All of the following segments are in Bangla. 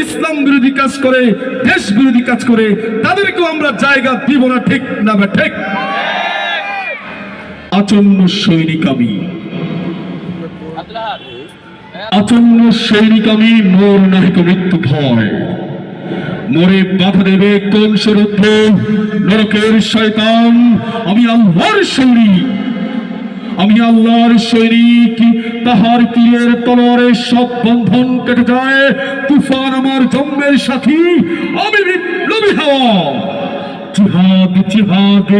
ইসলাম বিরোধী কাজ করে, দেশ বিরোধী কাজ করে, তাদেরকেও আমরা জায়গা দিব না, ঠিক না বা ঠিক? আচন্ন সৈনিক আমি। আচন্ন সৈনিক আমি, মোর নাহিক মৃত্যু ভয়। মোরে বাধা দেবে কোন সরুদ্ধ নরকের শয়তান, আমি আল্লাহর সৈনিক। আমি আল্লাহর সৈনিক, তাহার তীরের তলোয়ারে সব বন্ধন কেটে যায়, তুফান জন্মের সাথী আমি বিপ্লবী হওয়া। জিহাদ জিহাদ,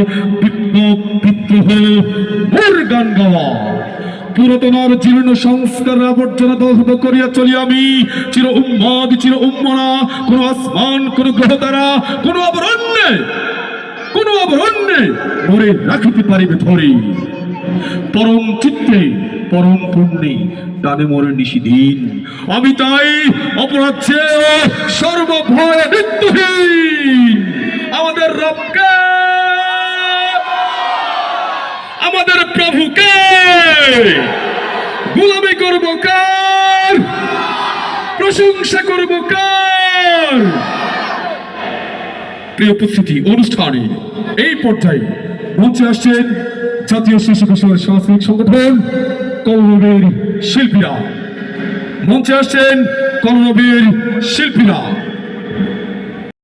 বিপ্লব, বিদ্রোহ মোর গান গাওয়া। পুরাতনার জীর্ণ সংস্কার আবর্জনা দগ্ধ করিয়া চলি আমি। চির উম্মাদ, চির উম্মনা, কোন আসমান, কোন গ্রহ তারা কোন অবরণ্যে কোন অবরণ্যে মরে রাখিতে পারিবে ধরে। পরম চিত্তে পরম পুণ্যে ডানে মরে নিশিদিন আমি তাই অপরাধ সর্বভয় মৃত্যুহীন। আমাদের রবকে, আমাদের প্রভুকে, গোলামি করব কার? প্রশংসা করব কার? প্রিয় উপস্থিতি, অনুষ্ঠানে এই পর্যায়ে মঞ্চে আসছেন জাতীয় শিশু কিশোর সাংস্কৃতিক সংগঠন কলরবের শিল্পীরা। মঞ্চে আসছেন কলরবের শিল্পীরা।